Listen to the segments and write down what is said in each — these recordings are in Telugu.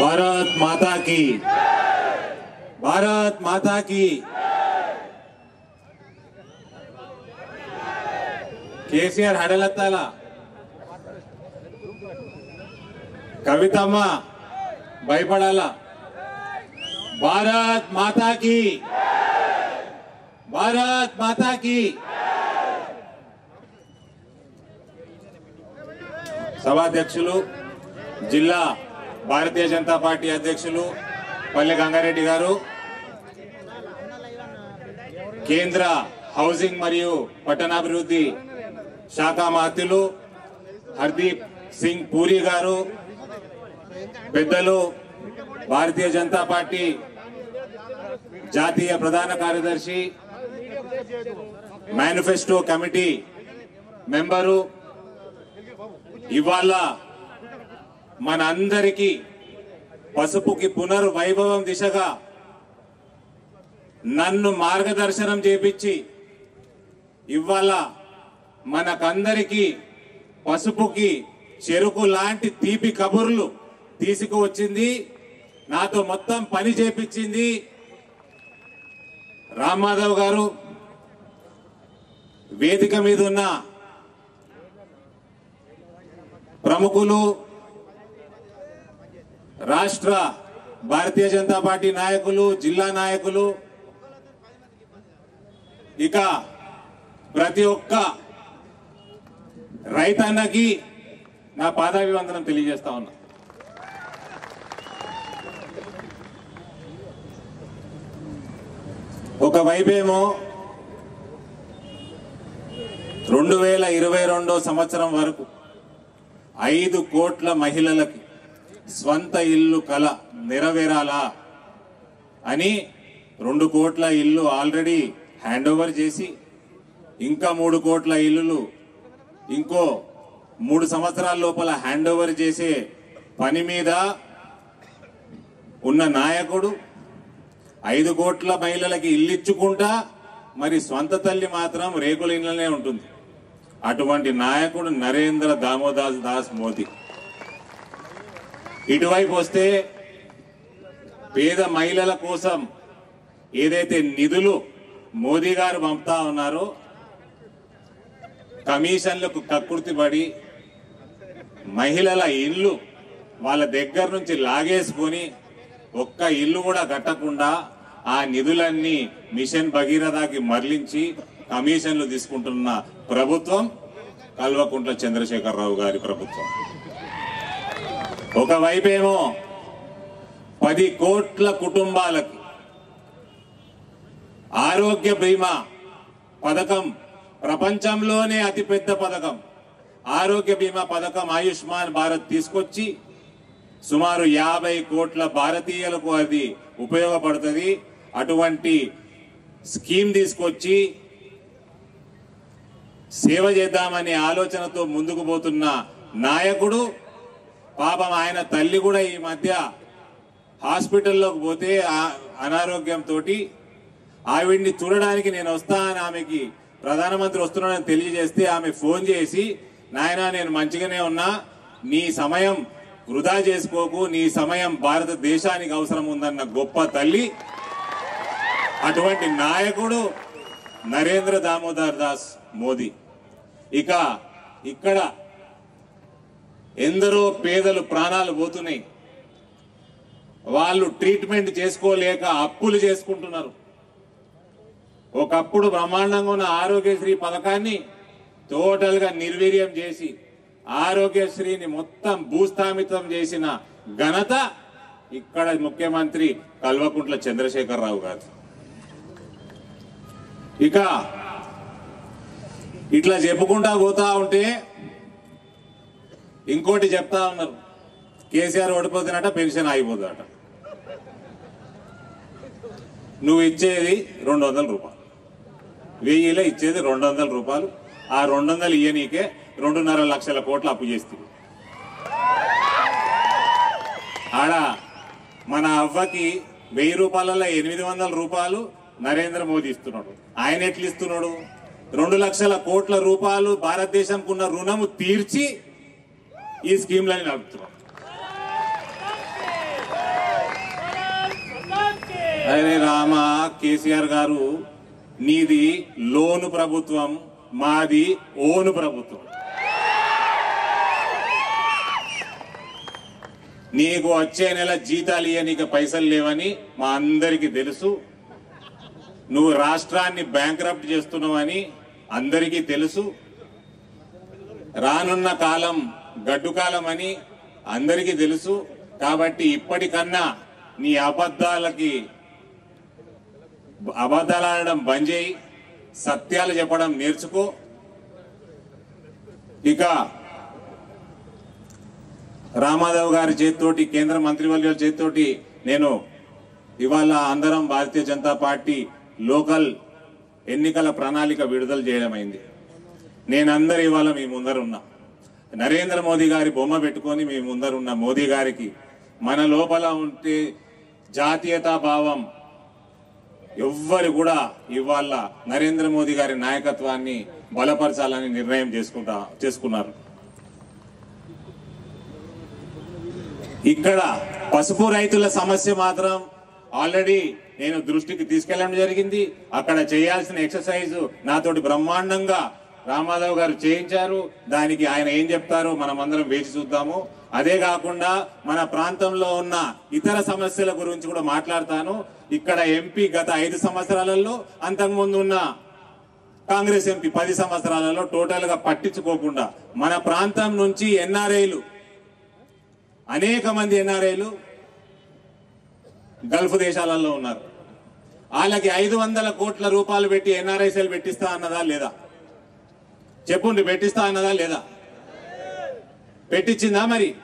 భారత్ మాతా की భారత్ మాతా की కేసీఆర్ హడలెత్తాల కవితమ్మ భయపడాలా భారత్ మాతా की భారత్ మాతా की సభాధ్యక్షులు జిల్లా భారతీయ జనతా పార్టీ అధ్యక్షులు పల్లె గంగారెడ్డి గారు కేంద్ర హౌసింగ్ మరియు పట్టణాభివృద్ధి శాఖ మంత్రులు హర్దీప్ సింగ్ పూరి గారు పెద్దలు భారతీయ జనతా పార్టీ జాతీయ ప్రధాన కార్యదర్శి మేనిఫెస్టో కమిటీ మెంబరు ఇవాళ మన అందరికీ పసుపుకి పునర్వైభవం దిశగా నన్ను మార్గదర్శనం చేపించి ఇవాళ మనకందరికీ పసుపుకి చెరుకు లాంటి తీపి కబుర్లు తీసుకువచ్చింది. నాతో మొత్తం పని చేపించింది రామ్మాధవ్ గారు. వేదిక మీద ఉన్న ప్రముఖులు రాష్ట్ర భారతీయ జనతా పార్టీ నాయకులు జిల్లా నాయకులు ఇక ప్రతి ఒక్క రైతన్నకి నా పాదాభివందనం తెలియజేస్తా ఉన్నా. ఒకవైపేమో రెండు వేల ఇరవై రెండో సంవత్సరం వరకు ఐదు కోట్ల మహిళలకి స్వంత ఇల్లు కల నెరవేరాలా అని రెండు కోట్ల ఇల్లు ఆల్రెడీ హ్యాండ్ ఓవర్ చేసి ఇంకా మూడు కోట్ల ఇల్లులు ఇంకో మూడు సంవత్సరాల లోపల హ్యాండ్ ఓవర్ చేసే పని మీద ఉన్న నాయకుడు ఐదు కోట్ల మహిళలకి ఇల్లు ఇచ్చుకుంటా మరి స్వంత తల్లి మాత్రం రేకుల ఇళ్ళనే ఉంటుంది. అటువంటి నాయకుడు నరేంద్ర దామోదాస్ దాస్ మోదీ. ఇటువైపు వస్తే పేద మహిళల కోసం ఏదైతే నిధులు మోదీ గారు పంపుతా ఉన్నారో కమిషన్లకు కక్కుర్తిపడి మహిళల ఇల్లు వాళ్ళ దగ్గర నుంచి లాగేసుకొని ఒక్క ఇల్లు కూడా కట్టకుండా ఆ నిధులన్నీ మిషన్ భగీరథకి మరలించి కమిషన్లు తీసుకుంటున్న ప్రభుత్వం కల్వకుంట్ల చంద్రశేఖరరావు గారి ప్రభుత్వం. ఒకవైపేమో పది కోట్ల కుటుంబాలకి ఆరోగ్య బీమా పథకం ప్రపంచంలోనే అతిపెద్ద పథకం. ఆరోగ్య బీమా పథకం ఆయుష్మాన్ భారత్ తీసుకొచ్చి సుమారు యాభై కోట్ల భారతీయులకు అది ఉపయోగపడుతుంది. అటువంటి స్కీమ్ తీసుకొచ్చి సేవ చేద్దామనే ఆలోచనతో ముందుకు పోతున్న నాయకుడు పాపం ఆయన తల్లి కూడా ఈ మధ్య హాస్పిటల్లోకి పోతే అనారోగ్యంతో ఆవిడ్ని చూడడానికి నేను వస్తానని ఆమెకి ప్రధానమంత్రి వస్తున్నాడని తెలియజేస్తే ఆమె ఫోన్ చేసి నాయన నేను మంచిగానే ఉన్నా. నీ సమయం వృధా చేసుకోకు. నీ సమయం భారతదేశానికి అవసరం ఉందన్న గొప్ప తల్లి అటువంటి నాయకుడు నరేంద్ర దామోదర్ దాస్ మోదీ. ఇక ఇక్కడ ఎందరో పేదలు ప్రాణాలు పోతున్నాయి. వాళ్ళు ట్రీట్మెంట్ చేసుకోలేక అప్పులు చేసుకుంటున్నారు. ఒకప్పుడు బ్రహ్మాండంగా ఉన్న ఆరోగ్యశ్రీ పథకాన్ని టోటల్గా నిర్వీర్యం చేసి ఆరోగ్యశ్రీని మొత్తం భూస్థామితం చేసిన ఘనత ఇక్కడ ముఖ్యమంత్రి కల్వకుంట్ల చంద్రశేఖరరావు గారు. ఇక ఇట్లా చెప్పుకుంటా పోతా ఉంటే ఇంకోటి చెప్తా ఉన్నారు. కేసీఆర్ ఓడిపోతున్నట పెన్షన్ ఆగిపోతుందట. నువ్వు ఇచ్చేది రెండు వందల రూపాయలు. వెయ్యిలో ఇచ్చేది రెండు వందల రూపాయలు. ఆ రెండు వందలు ఇయ్యనీకే రెండున్నర లక్షల కోట్లు అప్పు చేస్తుంది ఆడ మన అవ్వకి వెయ్యి రూపాయలలో ఎనిమిది వందల రూపాయలు నరేంద్ర మోదీ ఇస్తున్నాడు. ఆయన ఎట్లు ఇస్తున్నాడు రెండు లక్షల కోట్ల రూపాయలు భారతదేశంకు ఉన్న రుణము తీర్చి ఈ స్కీమ్లని నడుపుతున్నాం. అరే రామ కేసీఆర్ గారు నీది లోను ప్రభుత్వం మాది ఓను ప్రభుత్వం. నీకు వచ్చే నెల జీతాలు ఇయ్యనీకి పైసలు లేవని మా అందరికీ తెలుసు. నువ్వు రాష్ట్రాన్ని బ్యాంక్రప్ట్ చేస్తున్నావని అందరికీ తెలుసు. రానున్న కాలం గడ్డుకాలం అని అందరికీ తెలుసు. కాబట్టి ఇప్పటికన్నా నీ అబద్ధాలకి అబద్ధాలు ఆడడం బంద్ చేయి. సత్యాలు చెప్పడం నేర్చుకో. ఇక రామాదేవ్ గారి చేతితోటి కేంద్ర మంత్రివర్యుల చేతితోటి నేను ఇవాళ అందరం భారతీయ జనతా పార్టీ లోకల్ ఎన్నికల ప్రణాళిక విడుదల చేయడమైంది. నేనందరూ ఇవాళ మీ ముందర ఉన్నా నరేంద్ర మోదీ గారి బొమ్మ పెట్టుకొని మీ ముందరున్న మోదీ గారికి మన లోపల ఉంటే జాతీయతా భావం ఎవ్వరు కూడా ఇవాళ నరేంద్ర మోదీ గారి నాయకత్వాన్ని బలపరచాలని నిర్ణయం చేసుకుంటా చేసుకున్నారు. ఇక్కడ పసుపు రైతుల సమస్య మాత్రం ఆల్రెడీ నేను దృష్టికి తీసుకెళ్ళడం జరిగింది. అక్కడ చేయాల్సిన ఎక్సర్సైజ్ నాతోటి బ్రహ్మాండంగా రామారావు గారు చేయించారు. దానికి ఆయన ఏం చెప్తారో మనం అందరం వేచి చూద్దాము. అదే కాకుండా మన ప్రాంతంలో ఉన్న ఇతర సమస్యల గురించి కూడా మాట్లాడతాను. ఇక్కడ ఎంపీ గత ఐదు సంవత్సరాలలో అంతకుముందు ఉన్న కాంగ్రెస్ ఎంపీ పది సంవత్సరాలలో టోటల్గా పట్టించుకోకుండా మన ప్రాంతం నుంచి ఎన్ఆర్ఐలు అనేక మంది ఎన్ఆర్ఐలు గల్ఫ్ దేశాలలో ఉన్నారు. వాళ్ళకి ఐదు వందల కోట్ల రూపాయలు పెట్టి ఎన్ఆర్ఐసీలు పెట్టిస్తా అన్నదా లేదా? చెప్పుండి పెట్టిస్తా అన్నదా లేదా? పెట్టించిందా మరి?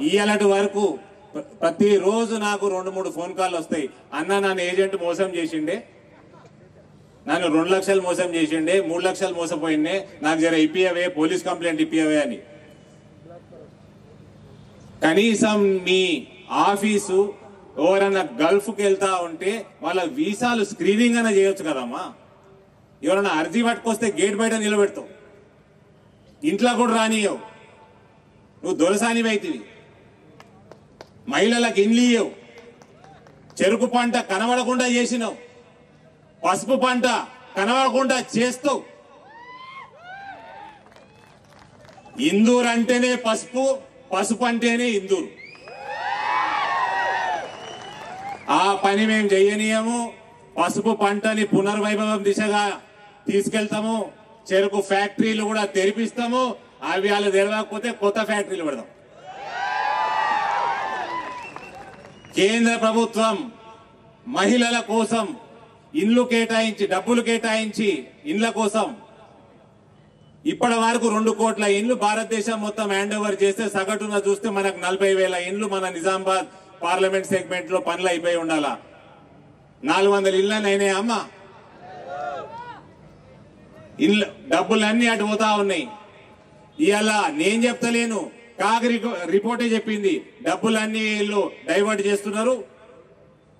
ఇయ్యాలటి వరకు ప్రతిరోజు నాకు రెండు మూడు ఫోన్ కాల్ వస్తాయి. అన్న నన్ను ఏజెంట్ మోసం చేసిండే. నన్ను రెండు లక్షలు మోసం చేసిండే మూడు లక్షలు మోసపోయిండే. నాకు జర ఇప్పియవే పోలీస్ కంప్లైంట్ ఇప్పియవే అని. కనీసం మీ ఆఫీసు ఎవరైనా గల్ఫ్కి వెళ్తా ఉంటే వాళ్ళ వీసాలు స్క్రీనింగ్ అయినా చేయొచ్చు కదమ్మా. ఎవరైనా అర్జీ పట్టుకొస్తే గేట్ బయట నిలబెడతావు. ఇంట్లో కూడా రానియవు నువ్వు దొరసాని అవుతుంది మహిళలకు ఇండ్లు ఇయ్యవు. చెరుకు పంట కనబడకుండా చేసినావు. పసుపు పంట కనబడకుండా చేస్తావు. ఇందూరు అంటేనే పసుపు పసుపు అంటేనే ఇందూరు. ఆ పని మేము చేయనీయము. పసుపు పంటని పునర్వైభవం దిశగా తీసుకెళ్తాము. చెరుకు ఫ్యాక్టరీలు కూడా తెరిపిస్తాము. అవి వాళ్ళు తెరవకపోతే కొత్త ఫ్యాక్టరీలు పెడదాం. కేంద్ర ప్రభుత్వం మహిళల కోసం ఇండ్లు కేటాయించి డబ్బులు కేటాయించి ఇండ్ల కోసం ఇప్పటి వరకు రెండు కోట్ల ఇండ్లు భారతదేశం మొత్తం హ్యాండ్ ఓవర్ చేస్తే సగటున చూస్తే మనకు నలభై వేల ఇండ్లు మన నిజామాబాద్ పార్లమెంట్ సెగ్మెంట్లో పనులు అయిపోయి ఉండాలా? నాలుగు వందల ఇళ్ళనైనా అమ్మా అమ్మ? ఇల్లు డబ్బులన్నీ అటు పోతా ఉన్నాయి. ఇవాళ నేను చెప్తలేను. కాకి రికో- రిపోర్టే చెప్పింది. డబ్బులన్నీ ఇల్లు డైవర్ట్ చేస్తున్నారు.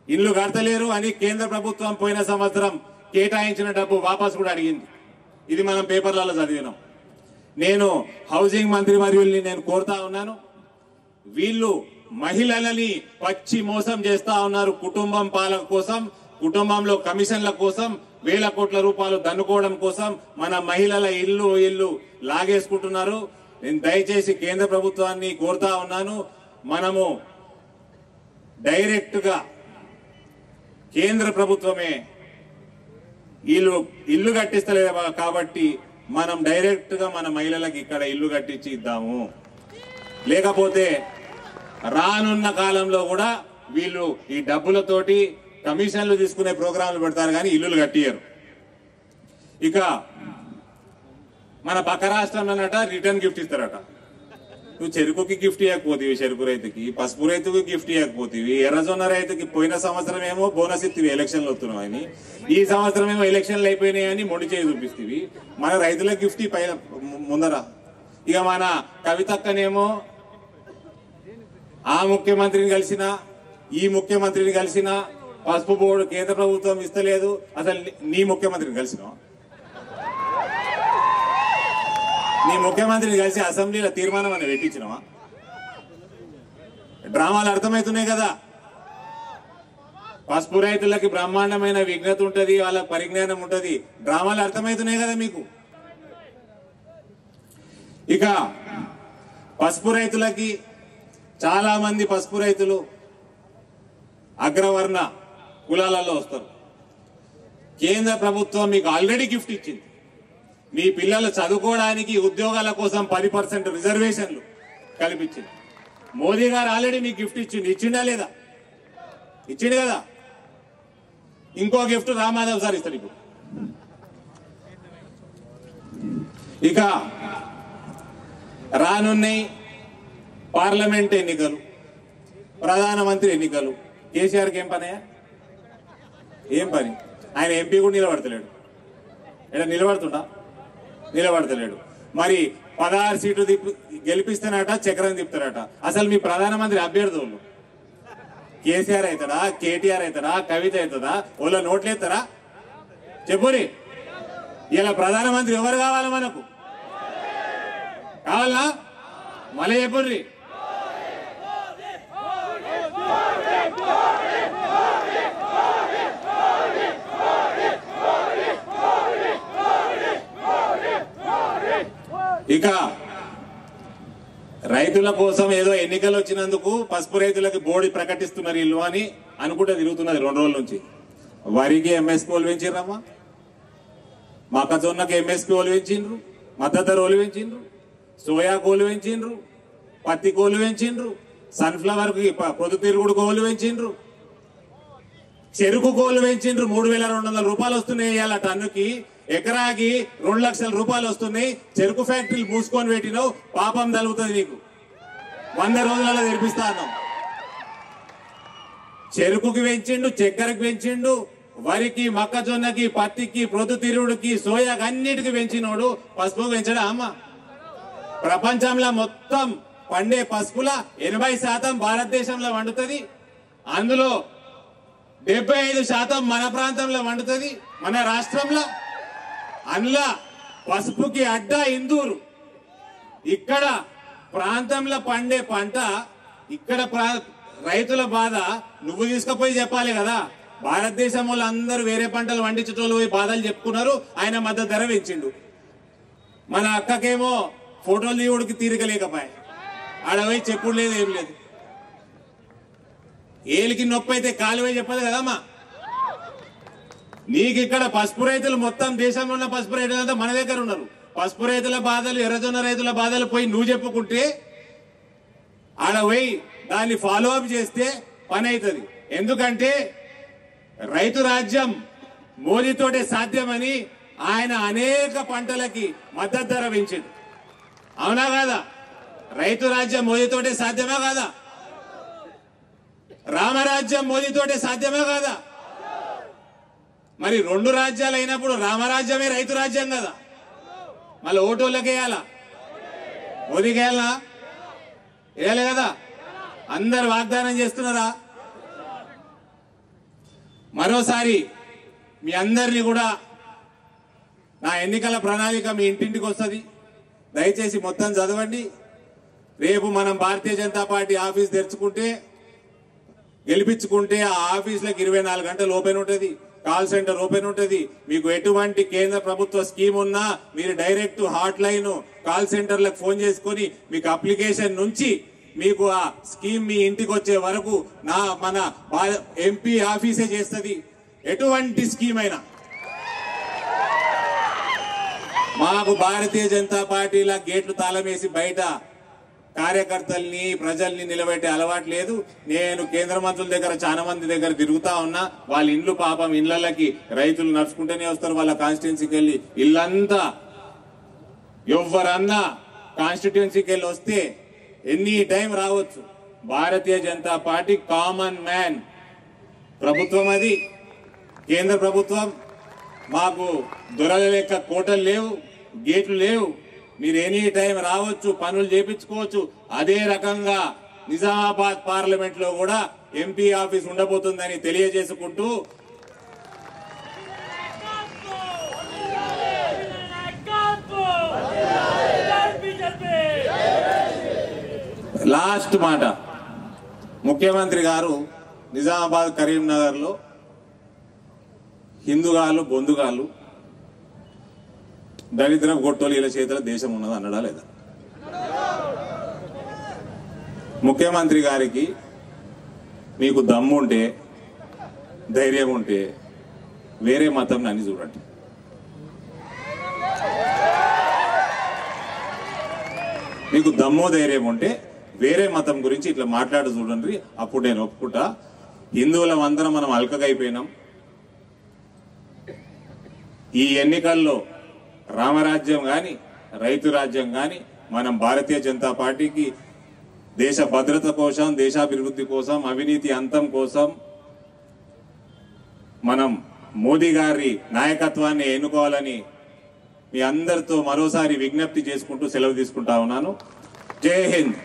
ఇల్లు కడతలేరు అని కేంద్ర ప్రభుత్వం పోయిన సంవత్సరం కేటాయించిన డబ్బు వాపస్ కూడా అడిగింది. ఇది మనం పేపర్లలో చదివినాం. నేను హౌసింగ్ మంత్రి వర్యుల్ని నేను కోరుతా ఉన్నాను. వీళ్ళు మహిళలని పచ్చి మోసం చేస్తా ఉన్నారు కుటుంబం పాలన కోసం కుటుంబంలో కమిషన్ల కోసం వేల కోట్ల రూపాయలు దన్నుకోవడం కోసం మన మహిళల ఇల్లు ఇల్లు లాగేసుకుంటున్నారు. నేను దయచేసి కేంద్ర ప్రభుత్వాన్ని కోరుతా ఉన్నాను. మనము డైరెక్ట్గా కేంద్ర ప్రభుత్వమే ఇల్లు ఇల్లు కట్టిస్తలేదు కాబట్టి మనం డైరెక్ట్గా మన మహిళలకు ఇక్కడ ఇల్లు కట్టించి ఇద్దాము. లేకపోతే రానున్న కాలంలో కూడా వీళ్ళు ఈ డబ్బులతోటి కమిషన్లు తీసుకునే ప్రోగ్రాంలు పెడతారు కానీ ఇల్లులు కట్టియరు ఇక మన పక్క రాష్ట్రంలోనట రిటర్న్ గిఫ్ట్ ఇస్తారట. నువ్వు చెరుకుకి గిఫ్ట్ ఇవ్వకపోతేవి చెరుకు రైతుకి పసుపు రైతుకి గిఫ్ట్ ఇవ్వకపోతేవి ఎర్రజొన్న రైతుకి పోయిన సంవత్సరం ఏమో బోనస్ ఇత్తివి ఎలక్షన్లు వస్తున్నావు అని ఈ సంవత్సరం ఏమో ఎలక్షన్లు అయిపోయినాయని మొండి చేయి చూపిస్తేవి. మన రైతులకు గిఫ్ట్ పై ముందర. ఇక మన కవితక్కనేమో ఆ ముఖ్యమంత్రిని కలిసిన ఈ ముఖ్యమంత్రిని కలిసిన పసుపు బోర్డు కేంద్ర ప్రభుత్వం ఇస్తలేదు. అసలు నీ- ముఖ్యమంత్రిని కలిసిన నీ ముఖ్యమంత్రిని కలిసి అసెంబ్లీలో తీర్మానం అని పెట్టించినవా? డ్రామాలు అర్థమవుతున్నాయి కదా. పసుపు రైతులకి బ్రహ్మాండమైన విఘ్నత ఉంటుంది వాళ్ళ పరిజ్ఞానం ఉంటుంది. డ్రామాలు అర్థమవుతున్నాయి కదా మీకు? ఇక పసుపు రైతులకి చాలా మంది పసుపు రైతులు అగ్రవర్ణ కులాలలో వస్తారు. కేంద్ర ప్రభుత్వం మీకు ఆల్రెడీ గిఫ్ట్ ఇచ్చింది. మీ పిల్లలు చదువుకోవడానికి ఉద్యోగాల కోసం పది పర్సెంట్ రిజర్వేషన్లు కల్పించింది. మోదీ గారు ఆల్రెడీ మీకు గిఫ్ట్ ఇచ్చింది ఇచ్చిండా లేదా? ఇచ్చిండు కదా? ఇంకో గిఫ్ట్ రామాధవ్ సార్ ఇస్తాడు ఇప్పుడు. ఇక రానున్నాయి పార్లమెంట్ ఎన్నికలు ప్రధానమంత్రి ఎన్నికలు కేసీఆర్కి ఏం పనయా ఏం పని? ఆయన ఎంపీ కూడా నిలబడతలేడు. ఇక్కడ నిలబడుతుండా? నిలబడతలేడు. మరి పదహారు సీట్లు తిప్పి గెలిపిస్తానట చక్రం తిప్పుతారట. అసలు మీ ప్రధానమంత్రి అభ్యర్థులు కేసీఆర్ అవుతాడా? కేటీఆర్ అవుతాడా? కవిత అవుతుందా ఓళ్ళ నోట్లు ఎత్తారా? చెప్పుని ఇలా ప్రధానమంత్రి ఎవరు కావాలి మనకు? కావాలా? మళ్ళీ చెప్పుర్రీ ఇక రైతుల కోసం ఏదో ఎన్నికలు వచ్చినందుకు పసుపు రైతులకు బోడి ప్రకటిస్తున్నారు ఇల్లు అని అనుకుంటే తిరుగుతున్నది రెండు రోజుల నుంచి. వరికి ఎంఎస్పీ వాళ్ళు పెంచిర్రమ్మా. మొక్కజొన్నకి ఎంఎస్పీ వాళ్ళు పెంచిండ్రు మద్దతు ధర పెంచిండ్రు సోయా కోలు పెంచిండ్రు పత్తి కోలు పెంచిండ్రు సన్ఫ్లవర్కి పొద్దుతిరుగుడు కోలు పెంచిండ్రు చెరుకు కోలు పెంచిండ్రు మూడు వేల రెండు వందల రూపాయలు వస్తున్నాయి ఇవాళ టన్నుకి ఎకరాకి రెండు లక్షల రూపాయలు వస్తున్నాయి. చెరుకు ఫ్యాక్టరీలు మూసుకొని పెట్టినావు. పాపం తలుగుతుంది నీకు. వంద రోజులలో తెరిపిస్తాను చెరుకుకి పెంచిండు చక్కెరకు పెంచిండు వరికి మొక్కజొన్నకి పత్తికి ప్రొద్దుతిరుగుడికి సోయాకి అన్నిటికి పెంచినోడు పసుపు పెంచడా అమ్మ? ప్రపంచంలో మొత్తం పండే పసుపుల ఎనభై శాతం భారతదేశంలో వండుతుంది అందులో డెబ్బై ఐదు శాతం మన ప్రాంతంలో వండుతుంది మన రాష్ట్రంలో అందులో పసుపుకి అడ్డ ఇందూరు. ఇక్కడ ప్రాంతంలో పండే పంట ఇక్కడ ప్రా- రైతుల బాధ నువ్వు తీసుకుపోయి చెప్పాలి కదా. భారతదేశం వాళ్ళు అందరూ వేరే పంటలు పండించేటోళ్ళు పోయి బాధలు చెప్పుకున్నారు ఆయన మద్దతు ధర పెంచిండు. మన అక్కకేమో ఫోటోలు తీయడానికి తీరిక లేకపోయా ఆడ పోయి చెప్పుడు లేదు ఏం లేదు. ఏలికి నొప్పి అయితే కాలువే చెప్పదు కదమ్మా. నీకు ఇక్కడ పసుపు రైతులు మొత్తం దేశంలో ఉన్న పసుపు రైతులంతా మన దగ్గర ఉన్నారు. పసుపు రైతుల బాధలు ఎర్రజొన్న రైతుల బాధలు పోయి నువ్వు చెప్పుకుంటే ఆడ పోయి దాన్ని ఫాలో అప్ చేస్తే పని అవుతుంది ఎందుకంటే రైతు రాజ్యం మోదీతోటే సాధ్యమని ఆయన అనేక పంటలకి మద్దతు ధర పెంచింది. అవునా కాదా? రైతు రాజ్యం మోదీతోటే సాధ్యమా కాదా? రామరాజ్యం మోదీతోటే సాధ్యమా కాదా? మరి రెండు రాజ్యాలు అయినప్పుడు రామరాజ్యమే రైతు రాజ్యం కదా. మళ్ళీ ఓటోళ్ళకేయాలా మోదీకేయాలా వేయాలి? కదా. అందరు వాగ్దానం చేస్తున్నారా? మరోసారి మీ అందరినీ కూడా నా ఎన్నికల ప్రణాళిక మీ ఇంటింటికి వస్తుంది. దయచేసి మొత్తం చదవండి. రేపు మనం భారతీయ జనతా పార్టీ ఆఫీస్ తెరుచుకుంటే గెలిపించుకుంటే ఆ ఆఫీస్లకు ఇరవై నాలుగు గంటలు ఓపెన్ ఉంటుంది. కాల్ సెంటర్ ఓపెన్ ఉంటుంది. మీకు ఎటువంటి కేంద్ర ప్రభుత్వ స్కీమ్ ఉన్నా మీరు డైరెక్ట్ హాట్ లైన్ కాల్ సెంటర్లకు ఫోన్ చేసుకొని మీకు అప్లికేషన్ నుంచి మీకు ఆ స్కీమ్ మీ ఇంటికి వచ్చే వరకు నా మన ఎంపీ ఆఫీసే చేస్తుంది. ఎటువంటి స్కీమ్ అయినా. మాకు భారతీయ జనతా పార్టీల గేట్లు తాళమేసి బయట కార్యకర్తల్ని ప్రజల్ని నిలబెట్టే అలవాటు లేదు. నేను కేంద్ర మంత్రుల దగ్గర చాలా మంది దగ్గర తిరుగుతా ఉన్నా. వాళ్ళ ఇండ్లు పాపం ఇళ్ళకి రైతులు నడుచుకుంటూనే వస్తారు. వాళ్ళ కాన్స్టిట్యున్సీకి వెళ్ళి ఇల్లంతా ఎవరన్నా కాన్స్టిట్యున్సీకి వెళ్ళి వస్తే ఎనీ టైం రావచ్చు. Bharatiya Janata party common man ప్రభుత్వం అది. కేంద్ర ప్రభుత్వం మాకు దొరల లెక్క కోటలు లేవు గేట్లు లేవు. మీరు ఎనీ టైం రావచ్చు పనులు చేపించుకోవచ్చు. అదే రకంగా నిజామాబాద్ పార్లమెంట్లో కూడా ఎంపీ ఆఫీస్ ఉండబోతుందని తెలియజేసుకుంటూ లాస్ట్ మాట. ముఖ్యమంత్రి గారు నిజామాబాద్ కరీంనగర్లో హిందుగాలు బొందుగాలు దరిద్రం గొట్టోలు ఇలా చేతుల దేశం ఉన్నది అన్నడా లేదా? ముఖ్యమంత్రి గారికి మీకు దమ్ము ఉంటే ధైర్యం ఉంటే వేరే మతం అని చూడండి. మీకు దమ్ము ధైర్యం ఉంటే వేరే మతం గురించి ఇట్లా మాట్లాడు చూడండి. అప్పుడు నేను ఒప్పుకుంటా. హిందువులం అందరం మనం అల్కగైపోయినాం. ఈ ఎన్నికల్లో రామరాజ్యం కానీ రైతు రాజ్యం కానీ మనం భారతీయ జనతా పార్టీకి దేశ భద్రత కోసం దేశాభివృద్ధి కోసం అవినీతి అంతం కోసం మనం మోదీ గారి నాయకత్వాన్ని ఎన్నుకోవాలని మీ అందరితో మరోసారి విజ్ఞప్తి చేసుకుంటూ సెలవు తీసుకుంటా ఉన్నాను. జై హింద్.